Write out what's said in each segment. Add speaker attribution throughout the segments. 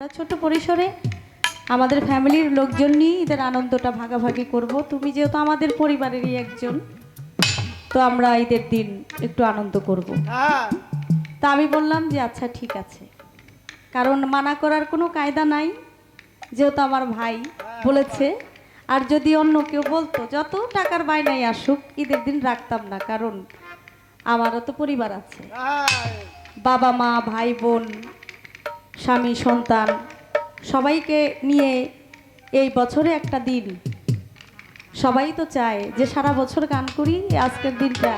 Speaker 1: ছোট পরিসরে আমাদের ফ্যামিলির লোকজন নিয়ে ঈদের আনন্দটা ভাগাভাগি করব। তুমি যেহেতু আমাদের পরিবারেরই একজন তো আমরা ঈদের দিন একটু আনন্দ করব। তা আমি বললাম যে আচ্ছা ঠিক আছে। কারণ মানা করার কোনো কায়দা নাই যেহেতু আমার ভাই বলেছে। আর যদি অন্য কেউ বলতো যত টাকার বাইনাই আসুক ঈদের দিন রাখতাম না কারণ আমারও তো পরিবার আছে। বাবা মা ভাই বোন স্বামী, সন্তান, সবাইকে নিয়ে এই বছরে একটা দিন। সবাই তো চায় যে সারা বছর গান করি আজকের দিনটা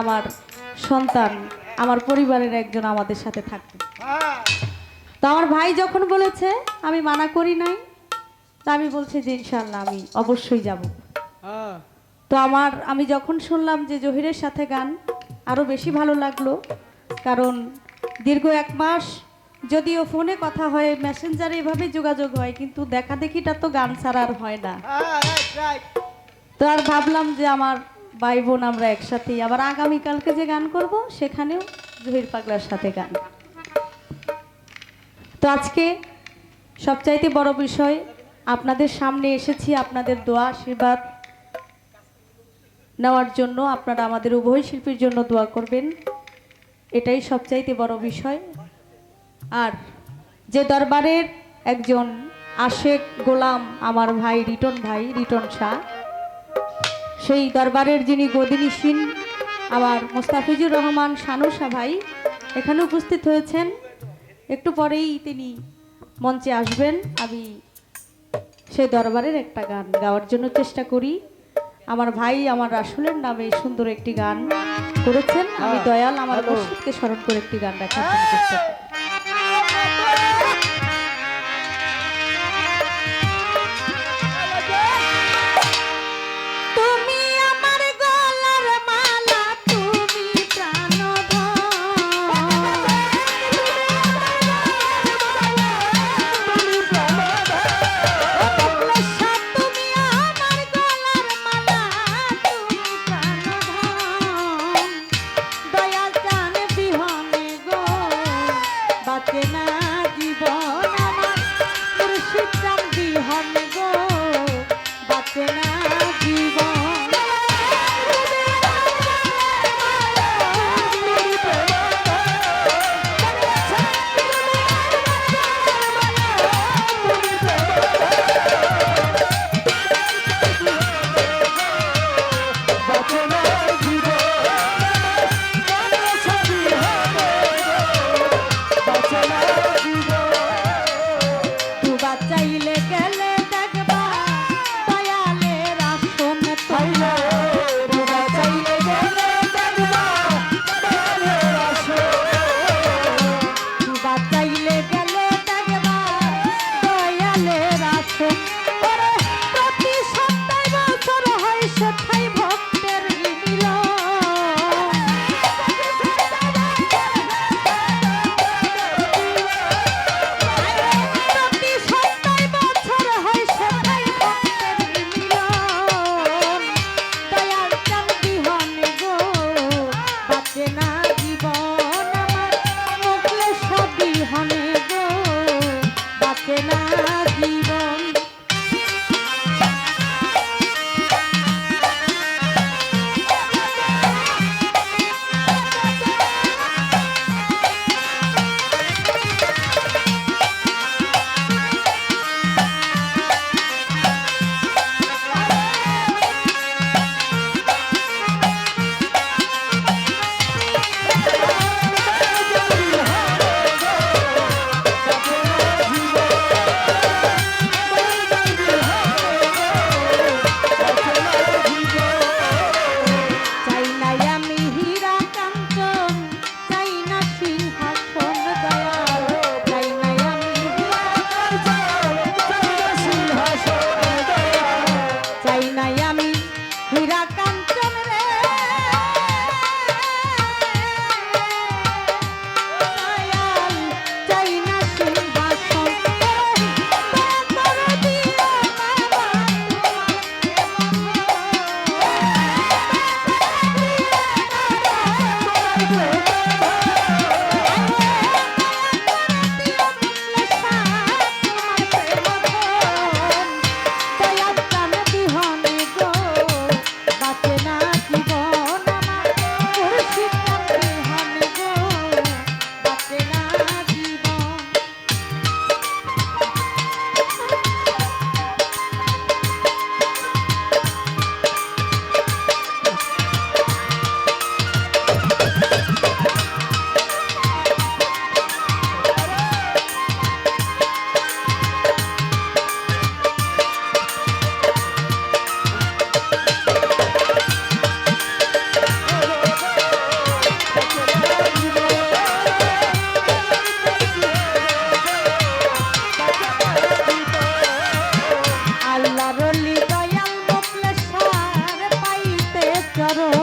Speaker 1: আমার সন্তান, আমার পরিবারের একজন আমাদের সাথে থাকবে। তো আমার ভাই যখন বলেছে, আমি মানা করি নাই তা আমি বলছি যে ইনশাল্লাহ আমি অবশ্যই যাব। তো আমার, আমি যখন শুনলাম যে জহিরের সাথে গান আরও বেশি ভালো লাগল, কারণ দীর্ঘ এক মাস যদিও ফোনে কথা হয় মেসেঞ্জারে এভাবে যোগাযোগ হয়, কিন্তু দেখা দেখিটা তো গান ছাড়া আর হয় না। তো আর ভাবলাম যে আমার ভাই বোন আমরা একসাথেই আবার আগামীকালকে যে গান করব, সেখানেও জহির পাগলার সাথে গান। তো আজকে সবচাইতে বড় বিষয়, আপনাদের সামনে এসেছি আপনাদের দোয়া, আশীর্বাদ নেওয়ার জন্য, আপনারা আমাদের উভয় শিল্পীর জন্য দোয়া করবেন। এটাই সবচাইতে বড় বিষয়। আর যে দরবারের একজন আশেক গোলাম আমার ভাই রিটন ভাই রিটন শাহ সেই দরবারের যিনি গদিনীসীন আমার মোস্তাফিজুর রহমান শানুসা ভাই এখানে উপস্থিত হয়েছেন। একটু পরেই তিনি মঞ্চে আসবেন। আমি সেই দরবারের একটা গান গাওয়ার জন্য চেষ্টা করি। আমার ভাই আমার রাসুলের নামে সুন্দর একটি গান করেছেন। আমি দয়াল আমার মসজিদকে স্মরণ করে একটি গান রাখার চেষ্টা করি। I don't know.